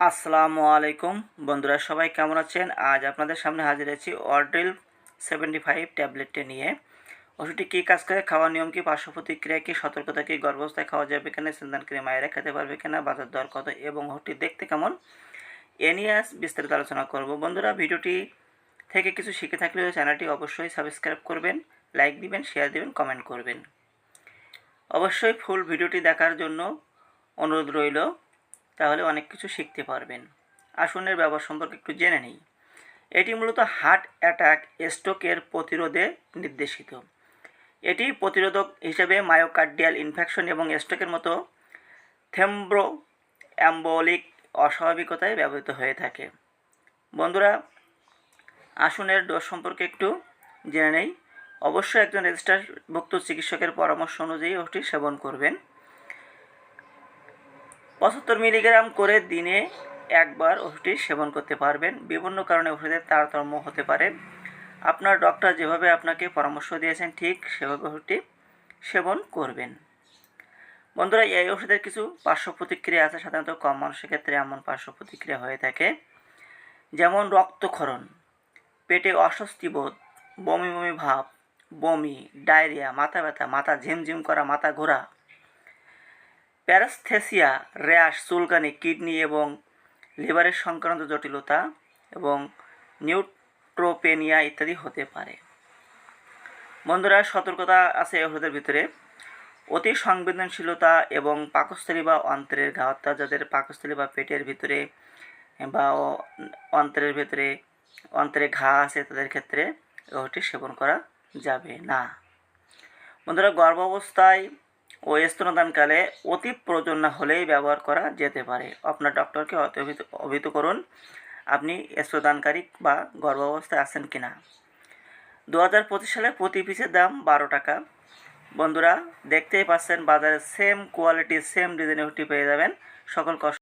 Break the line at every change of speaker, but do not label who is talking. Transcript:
আসসালামু আলাইকুম। বন্ধুরা, সবাই কেমন আছেন? আজ আপনাদের সামনে হাজির আছি অর্ড্রিল সেভেন্টি ফাইভ ট্যাবলেটটি নিয়ে। ওষুধটি কী কাজ করে, খাওয়ার নিয়ম কি পার্শ্ব প্রতিক্রিয়া কি, সতর্কতা কি, গর্ভাবস্থায় খাওয়া যাবে কিনা সন্তানকে মায়েরা খেতে পারবে কিনা, বাজার দর কত এবং ওষুধটি দেখতে কেমন, এ নিয়ে বিস্তারিত আলোচনা করব। বন্ধুরা, ভিডিওটি থেকে কিছু শিখে থাকলে চ্যানেলটি অবশ্যই সাবস্ক্রাইব করবেন, লাইক দিবেন শেয়ার দিবেন কমেন্ট করবেন। অবশ্যই ফুল ভিডিওটি দেখার জন্য অনুরোধ রইল। তাহলে অনেক কিছু শিখতে পারবেন। আসনের ব্যবহার সম্পর্কে একটু জেনে নিই। এটি মূলত হার্ট অ্যাটাক, স্ট্রোকের প্রতিরোধে নির্দেশিত। এটি প্রতিরোধক হিসেবে মায়োকার্ডিয়াল ইনফেকশন এবং স্ট্রোকের মতো থেম্ব্রো অ্যাম্বোলিক অস্বাভাবিকতায় ব্যবহৃত হয়ে থাকে। বন্ধুরা, আসনের ডোজ সম্পর্কে একটু জেনে নেই। অবশ্যই একজন রেজিস্টারভুক্ত চিকিৎসকের পরামর্শ অনুযায়ী ওটি সেবন করবেন। পঁচাত্তর মিলিগ্রাম করে দিনে একবার ওষুধটি সেবন করতে পারবেন। বিভিন্ন কারণে ওষুধের তারতম্য হতে পারে। আপনার ডক্টর যেভাবে আপনাকে পরামর্শ দিয়েছেন, ঠিক সেভাবে ওষুধটি সেবন করবেন। বন্ধুরা, এই ওষুধের কিছু পার্শ্ব প্রতিক্রিয়া আছে। সাধারণত কম মানুষের ক্ষেত্রে এমন পার্শ্ব প্রতিক্রিয়া হয়ে থাকে। যেমন রক্তক্ষরণ, পেটে অস্বস্তি বোধ, বমি বমি ভাব, বমি, ডায়রিয়া, মাথা ব্যথা, মাথা ঝিমঝিম করা, মাথা ঘোরা প্যারাস্থেসিয়া, র্যাশ, চুলকানি, কিডনি এবং লিভারের সংক্রান্ত জটিলতা এবং নিউট্রোপেনিয়া ইত্যাদি হতে পারে। বন্ধুরা, সতর্কতা আছে ওষুধের ভিতরে। অতি সংবেদনশীলতা এবং পাকস্থলী বা অন্ত্রের ঘা যাদের পাকস্থলী বা পেটের ভিতরে বা অন্ত্রের ভিতরে, অন্ত্রে ঘা আছে তাদের ক্ষেত্রে ওষুধটি সেবন করা যাবে না। বন্ধুরা, গর্ভাবস্থায় ও স্তনদানকালে অতি প্রয়োজন না হলেই ব্যবহার করা যেতে পারে। আপনার ডক্টরকে অভিহিত করুন, আপনি স্তনদানকারী বা গর্ভাবস্থায় আছেন কি না দু হাজার পঁচিশ সালে প্রতি পিসের দাম বারো টাকা। বন্ধুরা, দেখতেই পাচ্ছেন, বাজারে সেম কোয়ালিটি সেম ডিজাইনের হুটি পেয়ে যাবেন। সকল কষ্ট